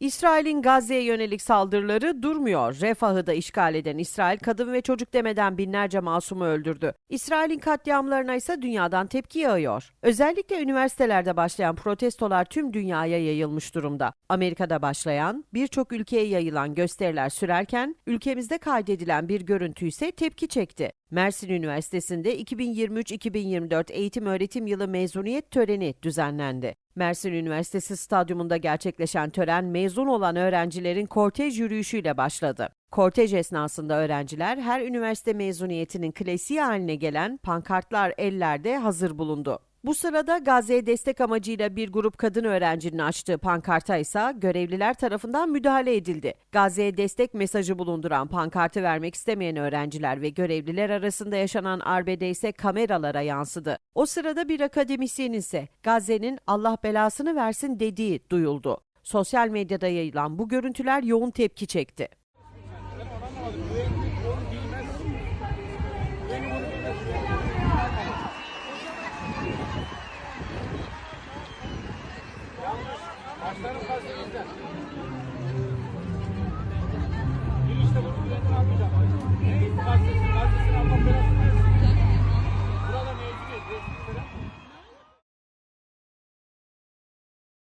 İsrail'in Gazze'ye yönelik saldırıları durmuyor. Refah'ı da işgal eden İsrail kadın ve çocuk demeden binlerce masumu öldürdü. İsrail'in katliamlarına ise dünyadan tepki yağıyor. Özellikle üniversitelerde başlayan protestolar tüm dünyaya yayılmış durumda. Amerika'da başlayan, birçok ülkeye yayılan gösteriler sürerken ülkemizde kaydedilen bir görüntü ise tepki çekti. Mersin Üniversitesi'nde 2023-2024 eğitim öğretim yılı mezuniyet töreni düzenlendi. Mersin Üniversitesi stadyumunda gerçekleşen tören mezun olan öğrencilerin kortej yürüyüşüyle başladı. Kortej esnasında öğrenciler her üniversite mezuniyetinin klasiği haline gelen pankartlar ellerde hazır bulundu. Bu sırada Gazze'ye destek amacıyla bir grup kadın öğrencinin açtığı pankarta ise görevliler tarafından müdahale edildi. Gazze'ye destek mesajı bulunduran pankartı vermek istemeyen öğrenciler ve görevliler arasında yaşanan arbede ise kameralara yansıdı. O sırada bir akademisyen ise Gazze'nin Allah belasını versin dediği duyuldu. Sosyal medyada yayılan bu görüntüler yoğun tepki çekti. Başlarım gazetemizden.